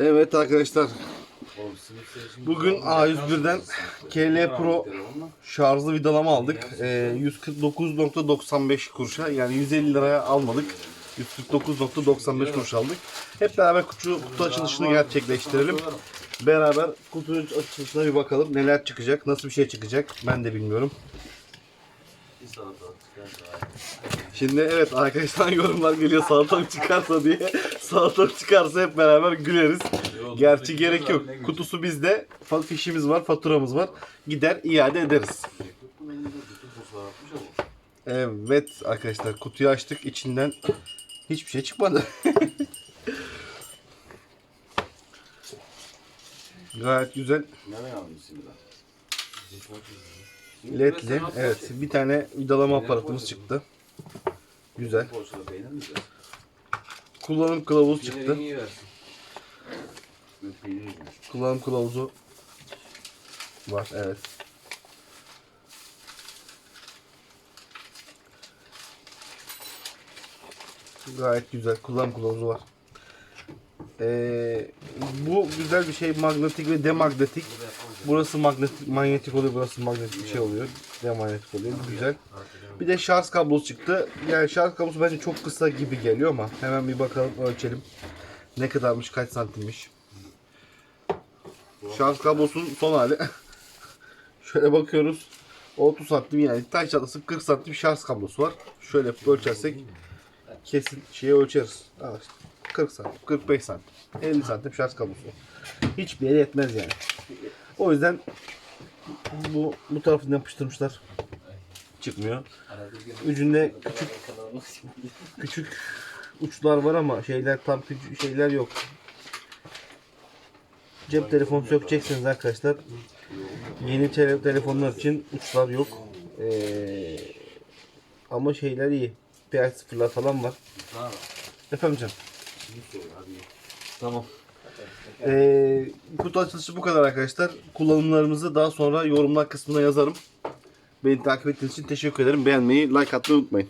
Evet arkadaşlar. Bugün A101'den KL Pro şarjlı vidalama aldık. Ee, 149.95 kuruşa yani 150 liraya almadık. 149.95 kuruş aldık. Hep beraber kutu, kutu açılışını gerçekleştirelim. Beraber kutu açılışına bir bakalım. Neler çıkacak, nasıl bir şey çıkacak ben de bilmiyorum. Şimdi evet arkadaşlar yorumlar geliyor salatalık çıkarsa diye. Salatalık çıkarsa hep beraber güleriz. Gerçi gerek yok. Kutusu bizde. Fişimiz var, faturamız var. Gider iade ederiz. Evet arkadaşlar kutuyu açtık. İçinden hiçbir şey çıkmadı. Gayet güzel. LED'li. Evet. Bir tane vidalama aparatımız çıktı. Güzel. Kullanım kılavuzu çıktı. Kullanım kılavuzu var. Evet. Gayet güzel. Kullanım kılavuzu var. Ee, bu güzel bir şey. Magnetik ve demagnetik. Burası magnetik, manyetik oluyor. Burası magnetik bir şey oluyor. Demanyetik oluyor. Güzel. Bir de şarj kablosu çıktı. Yani şarj kablosu bence çok kısa gibi geliyor ama hemen bir bakalım ölçelim. Ne kadarmış, kaç santimmiş. Şarj kablosunun son hali. Şöyle bakıyoruz. 30 santim yani taş çatlası 40 santim şarj kablosu var. Şöyle ölçersek kesin şeyi ölçeriz. İşte 40 santim, 45 santim, 50 santim şarj kablosu. Hiçbir yere yetmez yani. O yüzden bu bu tarafını yapıştırmışlar. Çıkmıyor. Ucunda küçük küçük uçlar var ama şeyler tam küçük şeyler yok. Cep telefonu sökeceksiniz arkadaşlar. Yeni tele- telefonlar için uçlar yok. Ee, ama şeyler iyi. PS0'lar falan var. Efendim canım. Tamam. Ee, kutu açılışı bu kadar arkadaşlar. Kullanımlarımızı daha sonra yorumlar kısmına yazarım. Beni takip ettiğiniz için teşekkür ederim. Beğenmeyi, like atmayı unutmayın.